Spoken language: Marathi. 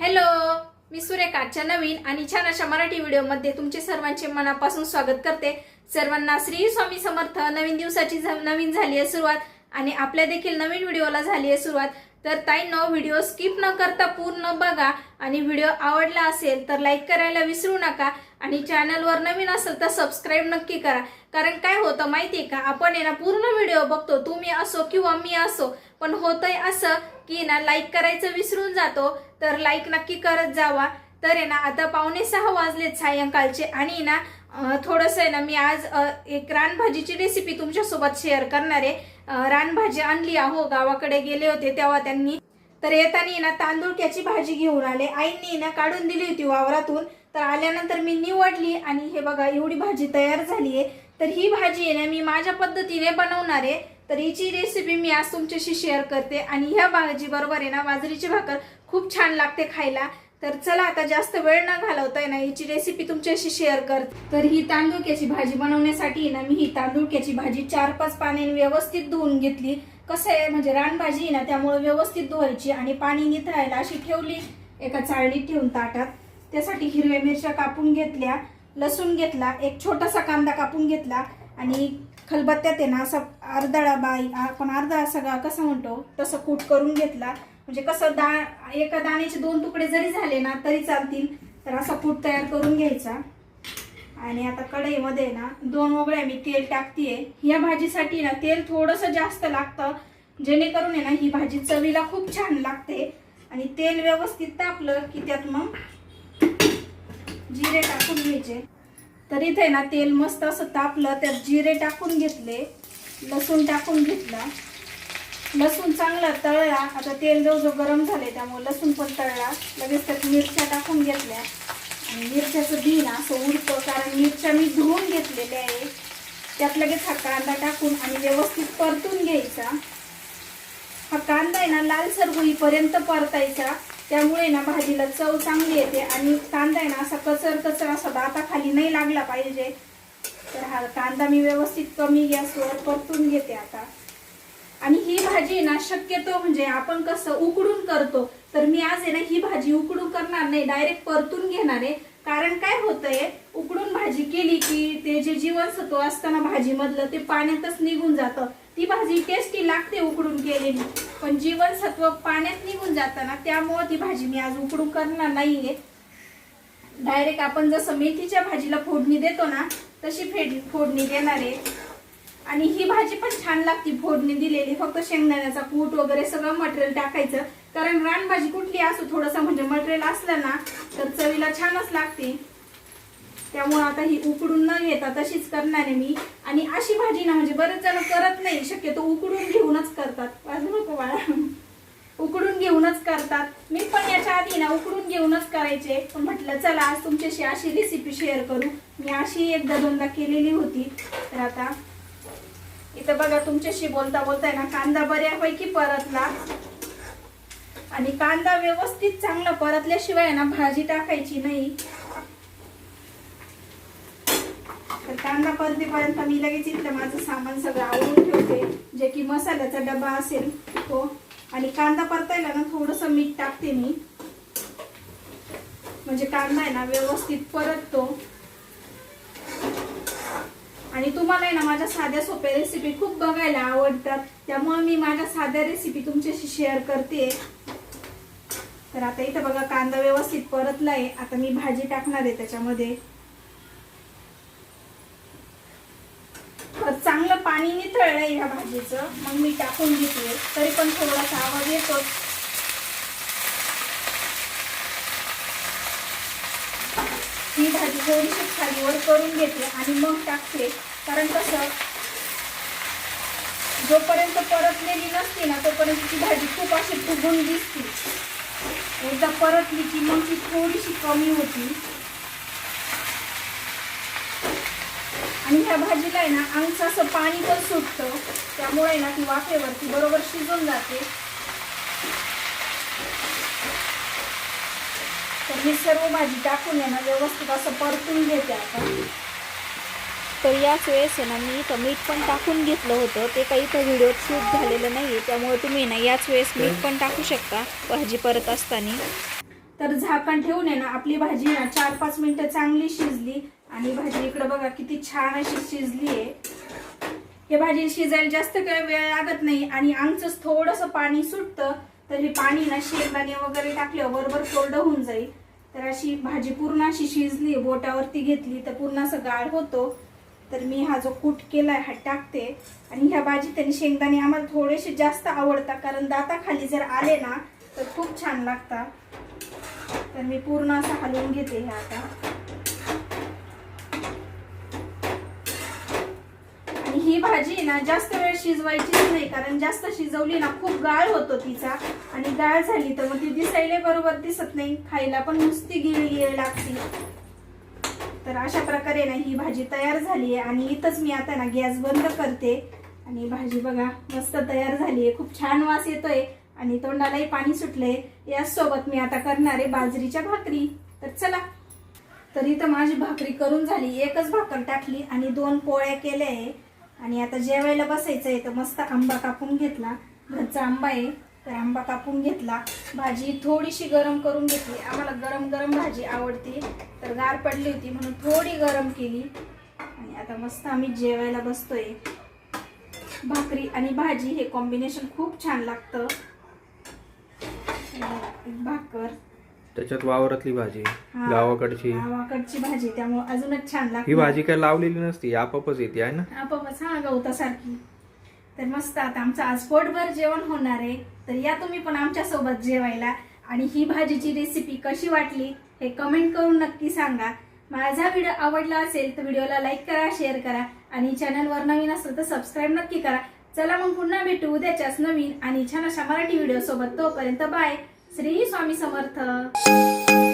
हॅलो मी सुरेखाच्या नवीन आणि छान अशा मराठी व्हिडिओमध्ये तुमचे सर्वांचे मनापासून स्वागत करते. सर्वांना श्री स्वामी समर्थ नवीन दिवसाची नवीन झाली आहे सुरुवात आणि आपल्या देखील नवीन व्हिडिओला झाली आहे सुरुवात. तर ताई ताईंनो व्हिडिओ स्किप न करता पूर्ण बघा आणि व्हिडिओ आवडला असेल तर लाईक करायला विसरू नका आणि चॅनलवर नवीन असेल तर सबस्क्राईब नक्की करा. कारण काय होतं माहिती आहे का? आपण आहे ना पूर्ण व्हिडिओ बघतो. तुम्ही असो किंवा मी असो पण होतंय असं की ना लाईक करायचं विसरून जातो तर लाईक नक्की करत जावा. तर आहे ना आता पावणे सहा वाजलेत सायंकाळचे आणि ना थोडंसं आहे ना मी आज एक रानभाजीची रेसिपी तुमच्यासोबत शेअर करणार आहे. रानभाजी आणली आहो गावाकडे गेले होते तेव्हा त्यांनी. तर येताना ना तांदूळक्याची भाजी घेऊन आले. आईंनी ना काढून दिली होती वावरातून. तर आल्यानंतर मी निवडली आणि हे बघा एवढी भाजी तयार झाली आहे. तर ही भाजी आहे ना मी माझ्या पद्धतीने बनवणार आहे. तर हिची रेसिपी मी आज तुमच्याशी शेअर करते आणि ह्या भाजीबरोबर आहे ना बाजरीची भाकर खूप छान लागते खायला. तर चला आता जास्त वेळ न घालवता ना हिची रेसिपी तुमच्याशी शेअर करते. तर ही तांदूळक्याची भाजी बनवण्यासाठी ना मी ही तांदूळक्याची भाजी चार पाच पाण्याने व्यवस्थित धुवून घेतली. कसं आहे म्हणजे रानभाजी ना त्यामुळे व्यवस्थित धुवायची आणि पाणी निथळायला अशी ठेवली एका चाळणीत ठेवून ताटात. त्यासाठी हिरव्या मिरच्या कापून घेतल्या लसूण घेतला एक छोटासा कांदा कापून घेतला आणि खलबत्त्यात आहे ना असा अर्धा बाई आपण अर्धा सगळा कसं म्हणतो तसं कूट करून घेतला. म्हणजे कसं दा एका दाण्याचे दोन तुकडे जरी झाले ना तरी चालतील. तर असा कूट तयार करून घ्यायचा. आणि आता कढईमध्ये ना दोन वगळ्या मी तेल टाकतीये. या भाजीसाठी ना तेल थोडंसं जास्त लागतं. जेणेकरून आहे ना ही भाजी चवीला खूप छान लागते. आणि तेल व्यवस्थित तापलं की त्यात मग जिरे टाकून घ्यायचे. तर इथे ना तेल मस्त असं तापलं त्यात जिरे टाकून घेतले लसूण टाकून घेतला. लसूण चांगला तळला आता तेल जवळजवळ गरम झाले त्यामुळे लसूण पण तळला. लगेच त्यात मिरच्या टाकून घेतल्या. आणि मिरच्याचं बी ना असं उरतं कारण मिरच्या मी धुवून घेतलेल्या आहे. त्यात लगेच हा कांदा टाकून आणि व्यवस्थित परतून घ्यायचा. हा कांदा आहे ना लालसर होईपर्यंत परतायचा. त्यामुळे ना भाजीला चव चांगली येते आणि कांदा आहे ना असा कचर कचर असा दाताखाली नाही लागला पाहिजे. तर हा कांदा मी व्यवस्थित कमी गॅसवर परतून घेते आता. आणि ही भाजी ना शक्यतो म्हणजे आपण कसं उकडून करतो तर मी आज आहे ना ही भाजी उकडून करणार नाही डायरेक्ट परतून घेणार आहे. कारण काय होतंय उकडून भाजी केली की ते जे जीवनसत्व असताना भाजीमधलं ते पाण्यातच निघून जातं. भाजी टेस्टी लागते उकडून केलेली. पण जीवनसत्व पाण्यात निघून जाताना त्यामुळं ती भाजी मी आज उकडून करणार नाहीये. डायरेक्ट आपण जसं मेथीच्या भाजीला फोडणी देतो ना तशी फेड फोडणी देणार आहे. आणि ही भाजी पण छान लागते फोडणी दिलेली. फक्त शेंगदाण्याचा कूट वगैरे सगळं मटेरियल टाकायचं. कारण रानभाजी कुठली असो थोडंसं म्हणजे मटेरियल असलं ना तर चवीला छानच लागते. त्यामुळे आता ही उकडून न घेता तशीच करणार आहे मी. आणि अशी भाजी ना म्हणजे बरेच जण करत नाही शक्यतो उकडून घेऊनच करतात. वाजू नको बाळा. उकडून घेऊनच करतात. मी पण याच्या आधी ना उकडून घेऊनच करायचे. पण म्हटलं चला आज तुमच्याशी अशी रेसिपी शेअर करू. मी अशी एकदा दोनदा केलेली होती. तर आता इथं बघा तुमच्याशी बोलता बोलताय ना कांदा बऱ्यापैकी परतला. आणि कांदा व्यवस्थित चांगला परतल्याशिवाय ना भाजी टाकायची नाही. तर कांदा परतेपर्यंत मी लगेच इथलं माझं सामान सगळं आवडून ठेवते. जे की मसाल्याचा डबा असेल तो. आणि कांदा परतायला ना थोडंसं मीठ टाकते मी. म्हणजे कांदा आहे ना व्यवस्थित परततो. आणि तुम्हाला आहे ना माझ्या साध्या सोप्या रेसिपी खूप बघायला आवडतात. त्यामुळे मी माझ्या साध्या रेसिपी तुमच्याशी शेअर करते. तर आता इथं बघा कांदा व्यवस्थित परतलाय. आता मी भाजी टाकणार आहे त्याच्यामध्ये तर चांगलं तळ आहे ह्या भाजीचं. मग मी टाकून घेते तरी पण थोडासा आवाज येतो ही भाजी थोडीशी खालीवर करून घेते आणि मग टाकते. कारण कसं जोपर्यंत परतलेली नसते ना तोपर्यंत ती भाजी खूप अशी फुगून दिसते. एकदा परतली की मग ती थोडीशी कमी होती. आणि ह्या भाजीला आहे ना अंगचं असं पाणी पण सुटतं. त्यामुळे ना ती वाफेवरती बरोबर शिजून जाते. तर मी सर्व भाजी टाकून आहे ना व्यवस्थित असं परतून घेते आता तर याच वेळेस आहे ना मी इथं मीठ पण टाकून घेतलं होतं. ते काही इथं व्हिडिओत शूट झालेलं नाही त्यामुळे तुम्ही ना याच वेळेस मीठ पण टाकू शकता भाजी परत असताना. तर झाकण ठेवून आहे ना आपली भाजी ना चार पाच मिनिटं चांगली शिजली. आणि भाजी इकडं बघा किती छान अशी शिजली आहे. हे भाजी शिजायला जास्त काही वेळ लागत नाही आणि आमचंच थोडंसं पाणी सुटतं तर हे पाणी ना शेंगदाणे वगैरे टाकल्यावर बरोबर कोरडं होऊन जाईल. तर अशी भाजी पूर्ण अशी शिजली बोटावरती घेतली तर पूर्ण असं गाळ होतो. तर मी हा जो कूट केलाय हा टाकते. आणि ह्या भाजीत आणि शेंगदाणे आम्हाला थोडेसे जास्त आवडतात कारण दाताखाली जर आले ना तर खूप छान लागतात. तर मी पूर्ण असं हलवून घेते हे आता. भाजी ना जास्त वेळ शिजवायचीच नाही कारण जास्त शिजवली ना खूप गाळ होतो तिचा. आणि गाळ झाली तर मग ती दिसायला बरोबर दिसत नाही खायला पण नुसती गिळ गिळ लागते. तर अशा प्रकारे ना ही भाजी तयार झाली आहे. आणि इथंच मी आता ना गॅस बंद करते. आणि भाजी बघा मस्त तयार झाली आहे. खूप छान वास येतोय आणि तोंडालाही पाणी सुटले याचसोबत मी आता करणार आहे बाजरीच्या भाकरी. तर चला. तर इथं माझी भाकरी करून झाली. एकच भाकर टाकली आणि दोन पोळ्या केल्या आहे. आणि आता जेवायला बसायचं आहे तर मस्त आंबा कापून घेतला. घरचा आंबा आहे तर आंबा कापून घेतला. भाजी थोडीशी गरम करून घेतली. आम्हाला गरम गरम भाजी आवडते. तर गार पडली होती म्हणून थोडी गरम केली. आणि आता मस्त आम्ही जेवायला बसतोय. भाकरी आणि भाजी हे कॉम्बिनेशन खूप छान लागतं. भाकर. त्याच्यात वावरातली भाजी हा. गावाकडची. गावाकडची भाजी त्यामुळे अजूनच छान लागते. ही भाजी काय लावलेली नसती आपापच येते आहे ना? आपापच हा गवतासारखी. तर मस्त आता आमचं आज पोटभर जेवण होणार आहे. तर या तुम्ही पण आमच्यासोबत जेवायला. आणि ही भाजीची रेसिपी कशी वाटली हे कमेंट करून नक्की सांगा. माझा व्हिडिओ आवडला असेल तर व्हिडिओला लाईक करा शेअर करा. आणि चॅनलवर नवीन असेल तर सबस्क्राईब नक्की करा. चला मग पुन्हा भेटू उद्याच्याच नवीन आणि छान अशा मराठी व्हिडिओ सोबत. तोपर्यंत बाय श्री स्वामी समर्थ.